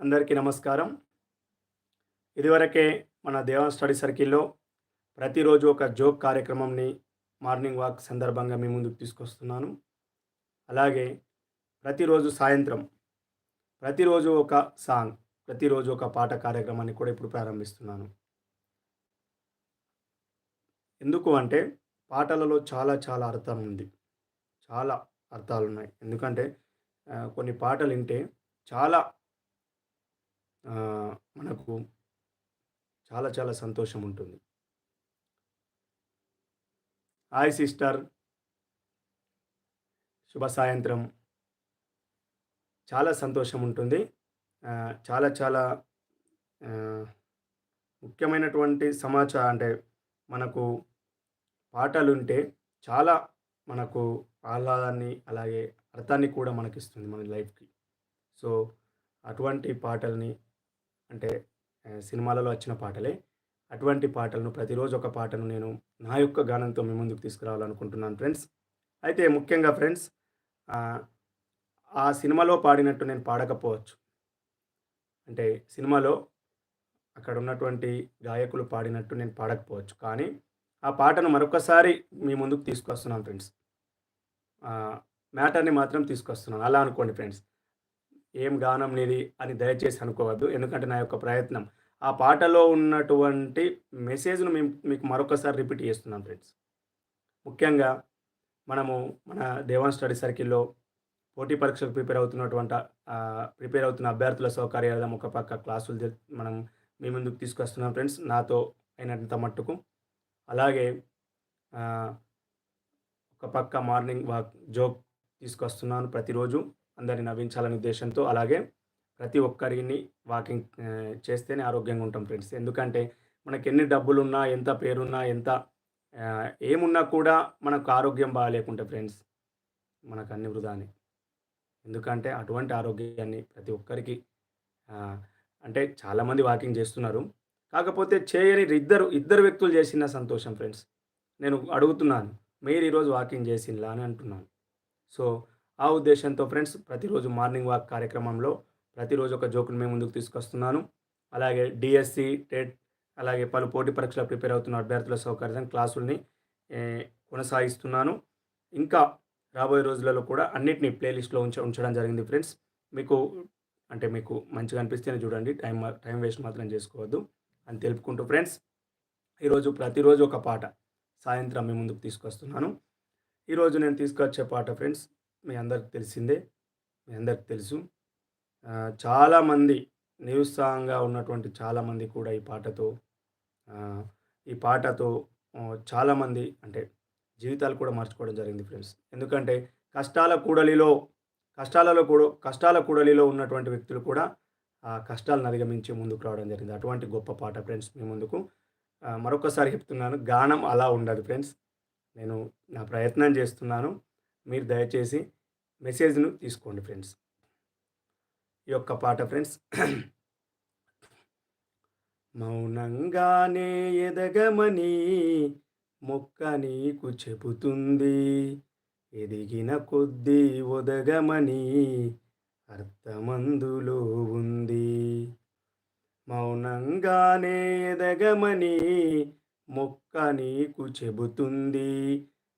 అందరికీ నమస్కారం. ఇదివరకే మన దేవన్ స్టడీ సర్కిల్లో ప్రతిరోజు ఒక జోక్ కార్యక్రమంని మార్నింగ్ వాక్ సందర్భంగా మీ ముందుకు తీసుకొస్తున్నాను. అలాగే ప్రతిరోజు సాయంత్రం ప్రతిరోజు ఒక సాంగ్ ప్రతిరోజు ఒక పాట కార్యక్రమాన్ని కూడా ఇప్పుడు ప్రారంభిస్తున్నాను. ఎందుకు అంటే పాటలలో చాలా చాలా అర్థం ఉంది. చాలా అర్థాలు ఉన్నాయి ఎందుకంటే కొన్ని పాటలు వింటే చాలా మనకు చాలా చాలా సంతోషం ఉంటుంది. Hi sister. శుభ సాయంత్రం. చాలా సంతోషం ఉంటుంది. చాలా చాలా ముఖ్యమైనటువంటి సమాచారం అంటే మనకు పాటలు ఉంటే చాలా మనకు ఆహ్లాదాన్ని అలాగే అర్థాన్ని కూడా మనకిస్తుంది మన లైఫ్కి. సో అటువంటి పాటల్ని అంటే సినిమాలలో వచ్చిన పాటలే. అటువంటి పాటలను ప్రతిరోజు ఒక పాటను నేను నా యొక్క గానంతో మీ ముందుకు తీసుకురావాలనుకుంటున్నాను ఫ్రెండ్స్. అయితే ముఖ్యంగా ఫ్రెండ్స్ ఆ సినిమాలో పాడినట్టు నేను పాడకపోవచ్చు. అంటే సినిమాలో అక్కడ ఉన్నటువంటి గాయకులు పాడినట్టు నేను పాడకపోవచ్చు. కానీ ఆ పాటను మరొకసారి మీ ముందుకు తీసుకొస్తున్నాను ఫ్రెండ్స్. మ్యాటర్ని మాత్రం తీసుకొస్తున్నాను. అలా అనుకోండి ఫ్రెండ్స్. ఏం గానం నీది అని దయచేసి అనుకోవద్దు. ఎందుకంటే నా యొక్క ప్రయత్నం. ఆ పాటలో ఉన్నటువంటి మెసేజ్ను మేము మీకు మరొకసారి రిపీట్ చేస్తున్నాం ఫ్రెండ్స్. ముఖ్యంగా మనము మన దేవాన్ స్టడీ సర్కిల్లో పోటీ పరీక్షకు ప్రిపేర్ అవుతున్నటువంటి ప్రిపేర్ అవుతున్న అభ్యర్థుల సౌకర్యార్థం ఒక పక్క క్లాసులు మనం మీ ముందుకు తీసుకొస్తున్నాం ఫ్రెండ్స్. నాతో అయినంత మట్టుకు. అలాగే ఒక పక్క మార్నింగ్ వాక్ జోక్ తీసుకొస్తున్నాను ప్రతిరోజు. అందరిని నవ్వించాలనే ఉద్దేశంతో అలాగే ప్రతి ఒక్కరిని వాకింగ్ చేస్తేనే ఆరోగ్యంగా ఉంటాం ఫ్రెండ్స్. ఎందుకంటే మనకి ఎన్ని డబ్బులున్నా ఎంత పేరున్నా ఎంత ఏమున్నా కూడా మనకు ఆరోగ్యం బాగాలేకుంటే ఫ్రెండ్స్ మనకు అన్ని వృధాని ఎందుకంటే అటువంటి ఆరోగ్యాన్ని ప్రతి ఒక్కరికి అంటే చాలామంది వాకింగ్ చేస్తున్నారు. కాకపోతే చేయని ఇద్దరు ఇద్దరు వ్యక్తులు చేసిన సంతోషం ఫ్రెండ్స్. నేను అడుగుతున్నాను మీరు ఈరోజు వాకింగ్ చేసిందా అని అంటున్నాను. సో ఆ ఉద్దేశంతో ఫ్రెండ్స్ ప్రతిరోజు మార్నింగ్ వాక్ కార్యక్రమంలో ప్రతిరోజు ఒక జోకును మేము ముందుకు తీసుకొస్తున్నాను. అలాగే డిఎస్సి టెట్ అలాగే పలు పోటీ పరీక్షలు ప్రిపేర్ అవుతున్న అభ్యర్థుల సౌకర్యం క్లాసుల్ని కొనసాగిస్తున్నాను. ఇంకా రాబోయే రోజులలో కూడా అన్నిటినీ ప్లేలిస్ట్లో ఉంచ ఉంచడం జరిగింది ఫ్రెండ్స్. మీకు అంటే మీకు మంచిగా అనిపిస్తేనే చూడండి టైం టైం వేస్ట్ మాత్రం చేసుకోవద్దు అని తెలుపుకుంటూ ఫ్రెండ్స్ ఈరోజు ప్రతిరోజు ఒక పాట సాయంత్రం మీ ముందుకు తీసుకొస్తున్నాను. ఈరోజు నేను తీసుకొచ్చే పాట ఫ్రెండ్స్ మీ అందరికి తెలిసిందే మీ అందరికి తెలుసు. చాలామంది నిరుత్సాహంగా ఉన్నటువంటి చాలామంది కూడా ఈ పాటతో ఈ పాటతో చాలామంది అంటే జీవితాలు కూడా మార్చుకోవడం జరిగింది ఫ్రెండ్స్. ఎందుకంటే కష్టాల కూడలిలో కష్టాలలో కూడా కష్టాల కూడలిలో ఉన్నటువంటి వ్యక్తులు కూడా ఆ కష్టాలను అధిగమించి ముందుకు రావడం జరిగింది. అటువంటి గొప్ప పాట ఫ్రెండ్స్ మీ ముందుకు. మరొకసారి చెప్తున్నాను గానం అలా ఉండదు ఫ్రెండ్స్. నేను నా ప్రయత్నం చేస్తున్నాను. మీరు దయచేసి మెసేజ్ను తీసుకోండి ఫ్రెండ్స్. ఈ యొక్క పాట ఫ్రెండ్స్. మౌనంగానే ఎదగమని మొక్క నీకు చెబుతుంది. ఎదిగిన కొద్దీ ఒదగమని అర్థమందులో ఉంది. మౌనంగానే ఎదగమని మొక్క నీకు చెబుతుంది.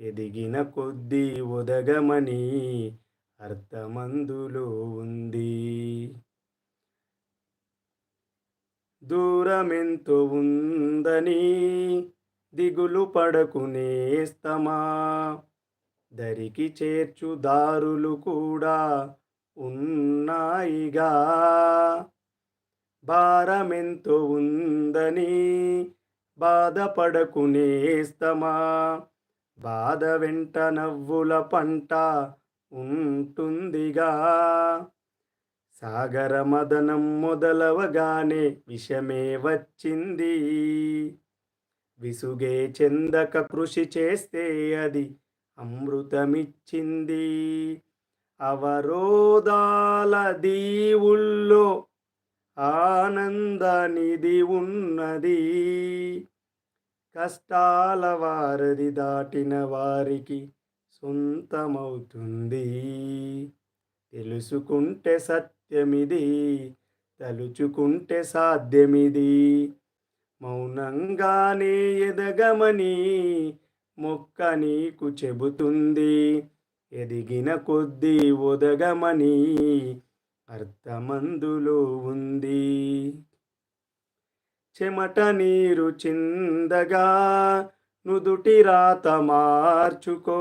ఎదిగిన కొద్దీ ఒదగమని అర్థమందులో ఉంది. దూరమెంతో ఉందని దిగులు పడకునేస్తమా దరికి చేర్చు దారులు కూడా ఉన్నాయిగా. భారమెంతో ఉందని బాధపడకునేస్తమా బాధ వెంట నవ్వుల పంట ఉంటుందిగా. సాగర మదనం మొదలవగానే విషమే వచ్చింది. విసుగే చెందక కృషి చేస్తే అది అమృతమిచ్చింది. అవరోధాల దీవుల్లో ఆనందనిది ఉన్నది. కష్టాల వారది దాటిన వారికి సొంతమవుతుంది. తెలుసుకుంటే సత్యమిది తలుచుకుంటే సాధ్యమిది. మౌనంగానే ఎదగమని మొక్క నీకు చెబుతుంది. ఎదిగిన కొద్దీ ఒదగమని అర్థమందులో ఉంది. చెమట నీరు చిందగా నుదుటి రాత మార్చుకో.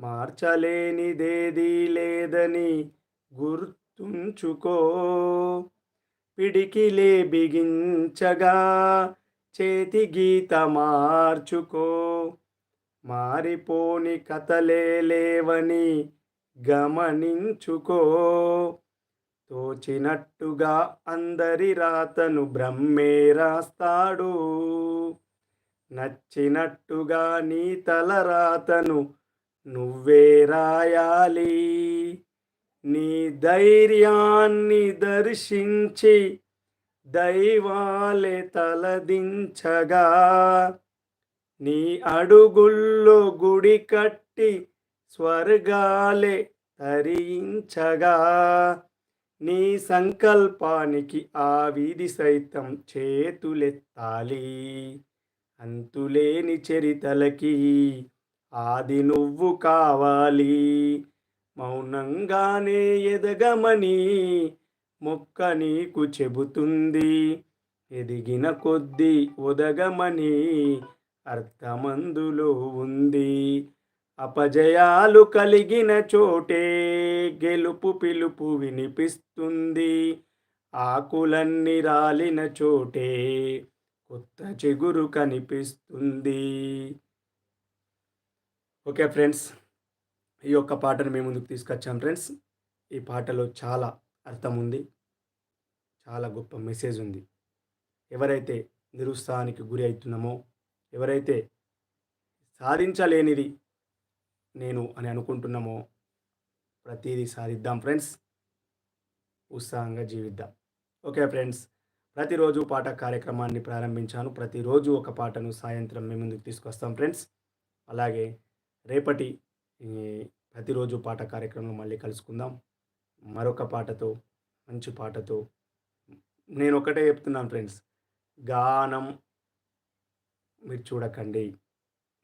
మార్చలేనిదేది లేదని గుర్తుంచుకో. పిడికిలే బిగించగా చేతి గీత మార్చుకో. మారిపోని కథలే లేవని గమనించుకో. తోచినట్టుగా అందరి రాతను బ్రహ్మే రాస్తాడు. నచ్చినట్టుగా నీ తల రాతను నువ్వే రాయాలి. నీ ధైర్యాన్ని దర్శించి దైవాలే తలదించగా నీ అడుగుల్లో గుడి కట్టి స్వర్గాలే తరించగా నీ సంకల్పానికి ఆ వీధి సైతం చేతులెత్తాలి. అంతులేని చరితలకి ఆది నువ్వు కావాలి. మౌనంగానే ఎదగమని మొక్క నీకు చెబుతుంది. ఎదిగిన కొద్దీ ఒదగమని అర్థమందులో ఉంది. అపజయాలు కలిగిన చోటే గెలుపు పిలుపు వినిపిస్తుంది. ఆకులన్నీ రాలిన చోటే కొత్త చిగురు కనిపిస్తుంది. ఓకే ఫ్రెండ్స్ ఈ యొక్క పాటను మేము ముందుకు తీసుకొచ్చాం ఫ్రెండ్స్. ఈ పాటలో చాలా అర్థం ఉంది చాలా గొప్ప మెసేజ్ ఉంది. ఎవరైతే నిరుత్సాహానికి గురి అవుతున్నామో ఎవరైతే సాధించలేనిది నేను అని అనుకుంటున్నామో ప్రతిదీ సాధిద్దాం ఫ్రెండ్స్. ఉత్సాహంగా జీవిద్దాం. ఓకే ఫ్రెండ్స్ ప్రతిరోజు పాట కార్యక్రమాన్ని ప్రారంభించాను. ప్రతిరోజు ఒక పాటను సాయంత్రం మేము ముందుకు తీసుకొస్తాం ఫ్రెండ్స్. అలాగే రేపటి ప్రతిరోజు పాట కార్యక్రమం మళ్ళీ కలుసుకుందాం. మరొక పాటతో మంచి పాటతో. నేను ఒకటే చెప్తున్నాను ఫ్రెండ్స్ గానం మీరు చూడకండి.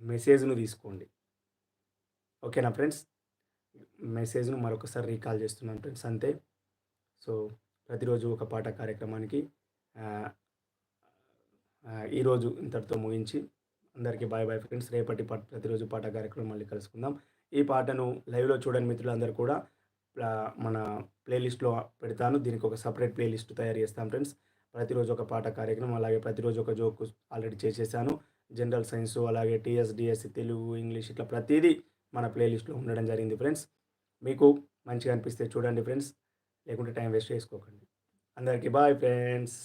మెసేజ్ను తీసుకోండి. ఓకేనా ఫ్రెండ్స్? మెసేజ్ను మరొకసారి రీకాల్ చేస్తున్నాను ఫ్రెండ్స్ అంతే. సో ప్రతిరోజు ఒక పాట కార్యక్రమానికి ఈరోజు ఇంతటితో ముగించి అందరికీ బాయ్ బాయ్ ఫ్రెండ్స్. రేపటి పాట ప్రతిరోజు పాట కార్యక్రమం మళ్ళీ కలుసుకుందాం. ఈ పాటను లైవ్లో చూడని మిత్రులందరూ కూడా మన ప్లేలిస్ట్లో పెడతాను. దీనికి ఒక సపరేట్ ప్లేలిస్ట్ తయారు చేస్తాం ఫ్రెండ్స్. ప్రతిరోజు ఒక పాట కార్యక్రమం అలాగే ప్రతిరోజు ఒక జోక్ ఆల్రెడీ చేసేసాను. జనరల్ సైన్స్ అలాగే టీఎస్డిఎస్సి తెలుగు ఇంగ్లీష్ ఇట్లా ప్రతిదీ మన ప్లేలిస్ట్లో ఉండడం జరిగింది ఫ్రెండ్స్ మీకు మంచిగా అనిపిస్తే చూడండి ఫ్రెండ్స్ లేకుంటే టైం వేస్ట్ చేసుకోకండి. అందరికీ బాయ్ ఫ్రెండ్స్